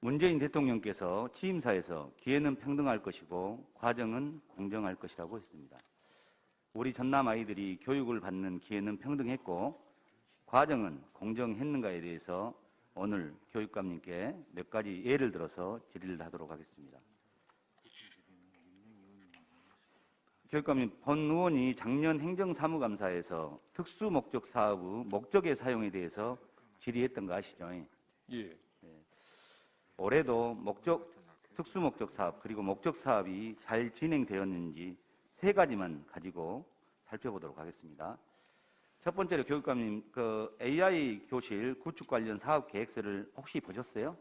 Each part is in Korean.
문재인 대통령께서 취임사에서 기회는 평등할 것이고 과정은 공정할 것이라고 했습니다. 우리 전남 아이들이 교육을 받는 기회는 평등했고 과정은 공정했는가에 대해서 오늘 교육감님께 몇 가지 예를 들어서 질의를 하도록 하겠습니다. 교육감님, 본 의원이 작년 행정사무감사에서 특수목적 사업의 목적의 사용에 대해서 질의했던 거 아시죠? 예, 올해도 목적 특수목적 사업 그리고 목적 사업이 잘 진행되었는지 세 가지만 가지고 살펴보도록 하겠습니다. 첫 번째로 교육감님 그 AI 교실 구축 관련 사업 계획서를 혹시 보셨어요?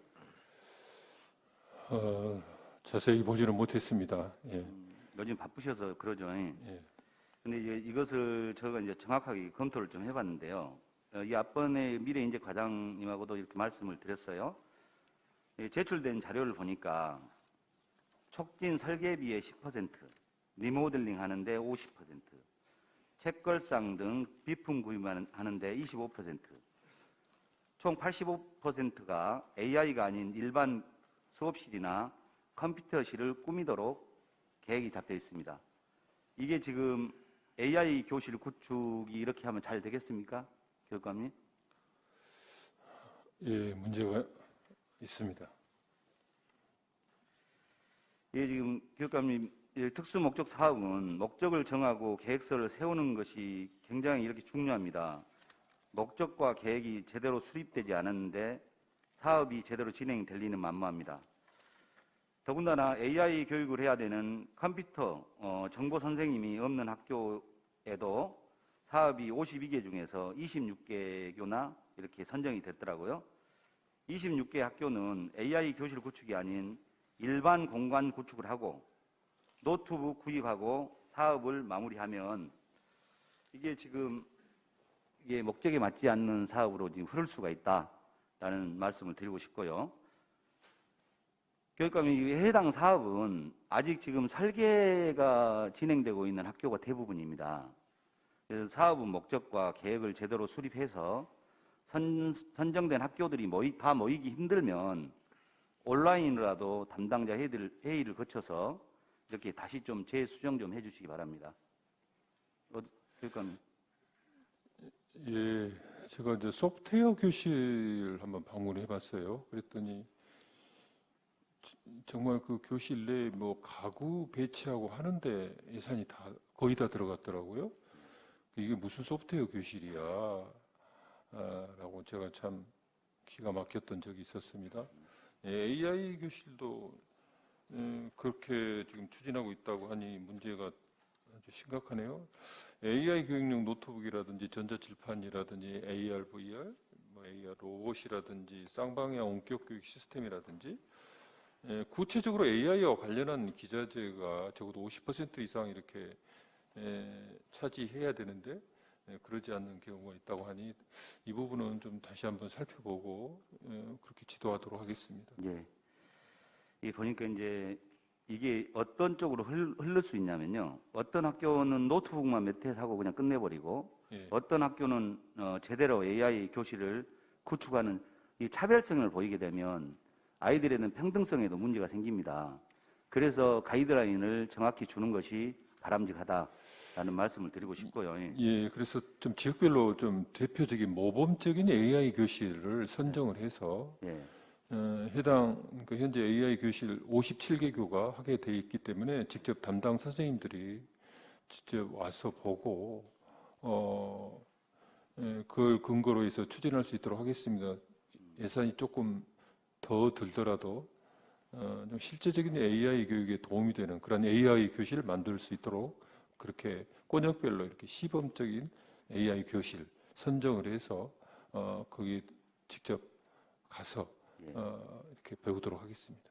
어, 자세히 보지는 못했습니다. 예, 요즘 바쁘셔서 그러죠. 예. 근데 이제 이것을 제가 이제 정확하게 검토를 좀 해봤는데요. 어, 이 앞번에 미래 인재 과장님하고도 이렇게 말씀을 드렸어요. 이 제출된 자료를 보니까 촉진 설계비의 10%, 리모델링 하는데 50%, 책걸상 등 비품 구입하는데 25%, 총 85%가 AI가 아닌 일반 수업실이나 컴퓨터실을 꾸미도록 계획이 잡혀 있습니다. 이게 지금 AI 교실 구축이 이렇게 하면 잘 되겠습니까? 교육감님? 예, 문제가 있습니다. 예, 지금 교육감님 예, 특수 목적 사업은 목적을 정하고 계획서를 세우는 것이 굉장히 이렇게 중요합니다. 목적과 계획이 제대로 수립되지 않았는데 사업이 제대로 진행될 리는 만무합니다. 더군다나 AI 교육을 해야 되는 컴퓨터 어, 정보 선생님이 없는 학교에도 사업이 52개 중에서 26개 교나 이렇게 선정이 됐더라고요. 26개 학교는 AI 교실 구축이 아닌 일반 공간 구축을 하고 노트북 구입하고 사업을 마무리하면 이게 지금 이게 목적에 맞지 않는 사업으로 지금 흐를 수가 있다라는 말씀을 드리고 싶고요. 교육감이 이 해당 사업은 아직 지금 설계가 진행되고 있는 학교가 대부분입니다. 그래서 사업은 목적과 계획을 제대로 수립해서 선, 선정된 학교들이 모이, 다 모이기 힘들면 온라인으로라도 담당자 회의를, 회의를 거쳐서 이렇게 다시 좀 재수정 좀 해주시기 바랍니다. 어, 교육감님. 예, 제가 이제 소프트웨어 교실 한번 방문해 봤어요. 그랬더니 정말 그 교실 내에 뭐 가구 배치하고 하는데 예산이 다 거의 다 들어갔더라고요. 이게 무슨 소프트웨어 교실이야? 아, 라고 제가 참 기가 막혔던 적이 있었습니다. 예, AI 교실도 음, 그렇게 지금 추진하고 있다고 하니 문제가 아주 심각하네요. AI 교육용 노트북이라든지 전자칠판이라든지 AR, VR, 뭐 AR 로봇이라든지 쌍방향 원격 교육 시스템이라든지 예, 구체적으로 AI와 관련한 기자재가 적어도 50% 이상 이렇게 예, 차지해야 되는데 예, 그러지 않는 경우가 있다고 하니 이 부분은 좀 다시 한번 살펴보고 예, 그렇게 지도하도록 하겠습니다. 예. 이 보니까 이제 이게 어떤 쪽으로 흘, 흘릴 수 있냐면요. 어떤 학교는 노트북만 몇회 사고 그냥 끝내버리고 예, 어떤 학교는 어, 제대로 AI 교실을 구축하는 이 차별성을 보이게 되면 아이들에는 평등성에도 문제가 생깁니다. 그래서 가이드라인을 정확히 주는 것이 바람직하다 라는 말씀을 드리고 싶고요. 예. 예, 그래서 좀 지역별로 좀 대표적인 모범적인 AI 교실을 선정을 해서 예. 어, 해당 그 현재 AI 교실 57개 교가 하게 돼 있기 때문에 직접 담당 선생님들이 직접 와서 보고 어, 예, 그걸 근거로 해서 추진할 수 있도록 하겠습니다. 예산이 조금 더 들더라도 어, 좀 실제적인 AI 교육에 도움이 되는 그런 AI 교실을 만들 수 있도록 그렇게 권역별로 이렇게 시범적인 AI 교실 선정을 해서 어, 거기 직접 가서 예. 어, 이렇게 배우도록 하겠습니다.